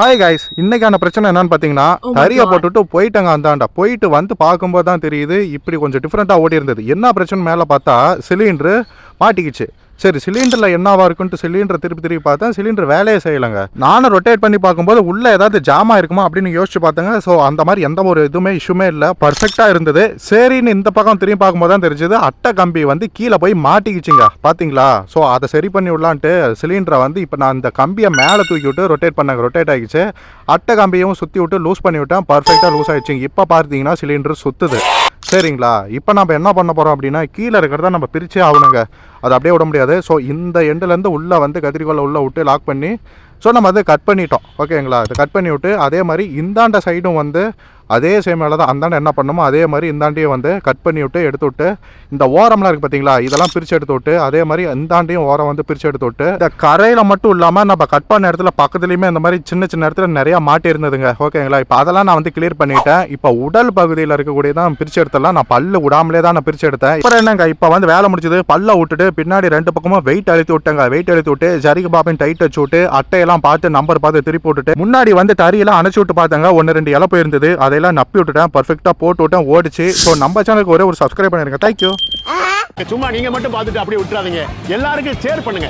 Hi guys இன்னைக்கான பிரச்சனை என்னன்னு பார்த்தீங்கன்னா Oh தறியை. போட்டுட்டு போயிட்டாங்க அந்தாண்ட. போயிட்டு வந்து பார்க்கும்போது தான் தெரியுது இப்படி கொஞ்சம் டிஃப்ரெண்ட்டாக ஓடி இருந்தது என்ன பிரச்சனை மேலே பார்த்தா சிலிண்டரு மாட்டிக்கிச்சு. சரி சிலிண்டரில் என்னவா இருக்குன்ட்டு சிலிண்டரை திருப்பி திருப்பி பார்த்தேன். சிலிண்டர் வேலையே செய்யலைங்க. நானும் ரொட்டேட் பண்ணி பார்க்கும்போது உள்ளே ஏதாவது ஜாமா இருக்குமா அப்படின்னு யோசிச்சு பார்த்தேங்க. ஸோ அந்த மாதிரி எந்த ஒரு இதுவுமே இஷ்யூமே இல்லை. பர்ஃபெக்டாக இருந்தது. சரின்னு இந்த பக்கம் திரும்பி பார்க்கும்போது தான் தெரிஞ்சது. அட்டை கம்பி வந்து கீழே போய் மாட்டிக்கிச்சுங்க. பார்த்தீங்களா? ஸோ அதை சரி பண்ணி விடலான்ட்டு சிலிண்டரை வந்து இப்போ நான் இந்த கம்பியை மேலே தூக்கி விட்டு ரொட்டேட் பண்ணாங்க. ரொட்டேட் ஆகிடுச்சு. அட்டை கம்பியும் சுற்றி விட்டு லூஸ் பண்ணி விட்டேன். பர்ஃபெக்டாக லூஸ் ஆகிடுச்சிங்க இப்போ பார்த்தீங்கன்னா சிலிண்டர் சுற்றுது சரிங்களா? இப்போ நம்ம என்ன பண்ண போகிறோம் அப்படின்னா கீழே இருக்கிறத நம்ம பிரிச்சே ஆகணுங்க. அது அப்படியே விட முடியாது. ஸோ இந்த எண்டுலேருந்து உள்ளே வந்து கத்திரிக்கோலை உள்ளே விட்டு லாக் பண்ணி ஸோ நம்ம அதை கட் பண்ணிட்டோம். ஓகேங்களா அதை கட் பண்ணி விட்டு அதே மாதிரி இந்தாண்ட சைடும் வந்து அதே சேம் வேலை தான் அந்தாண்ட என்ன பண்ணணுமோ அதே மாதிரி இந்தாண்டையும் வந்து கட் பண்ணி விட்டு எடுத்து விட்டு இந்த ஓரம்லாம் இருக்குது பார்த்தீங்களா இதெல்லாம் பிரித்து எடுத்து விட்டு அதே மாதிரி இந்தாண்டையும் ஓரம் வந்து பிரித்து எடுத்து விட்டு இந்த கரையில் மட்டும் இல்லாமல் நம்ம கட் பண்ண இடத்துல பக்கத்துலேயுமே இந்த மாதிரி சின்ன சின்ன இடத்துல நிறையா மாட்டி இருந்ததுங்க. ஓகேங்களா இப்போ அதெல்லாம் நான் வந்து கிளியர் பண்ணிட்டேன். இப்போ உடல் பகுதியில் இருக்கக்கூடியதான் பிரித்து எடுத்தலாம் நான் பல்லு விடாமலே தான் நான் பிரித்து எடுத்தேன். இப்போ என்னங்க? இப்போ வந்து வேலை முடிச்சது பல்ல விட்டுட்டு பின்னாடி ரெண்டு பக்கமும் வெயிட் அழுத்தி விட்டேங்க. வெயிட் அழுத்தி விட்டு ஜரிக பாப்பின் டைட் வச்சு விட்டு அட்டையெல்லாம் பார்த்து நம்பர் பார்த்து திருப்பி விட்டுட்டு முன்னாடி வந்து தறியெல்லாம் அணைச்சி விட்டு பார்த்தாங்க. ஒன்று ரெண்டு இலை போயிருந்தது. அதையெல்லாம் நப்பி விட்டுட்டேன் பர்ஃபெக்டாக போட்டு விட்டேன் ஓடிச்சு. ஸோ நம்ம சேனலுக்கு ஒரே ஒரு சப்ஸ்கிரைப் பண்ணிருங்க. தேங்க்யூ சும்மா நீங்க மட்டும் பார்த்துட்டு அப்படியே விட்டுறாதீங்க. எல்லாருக்கும் ஷேர் பண்ணுங்க.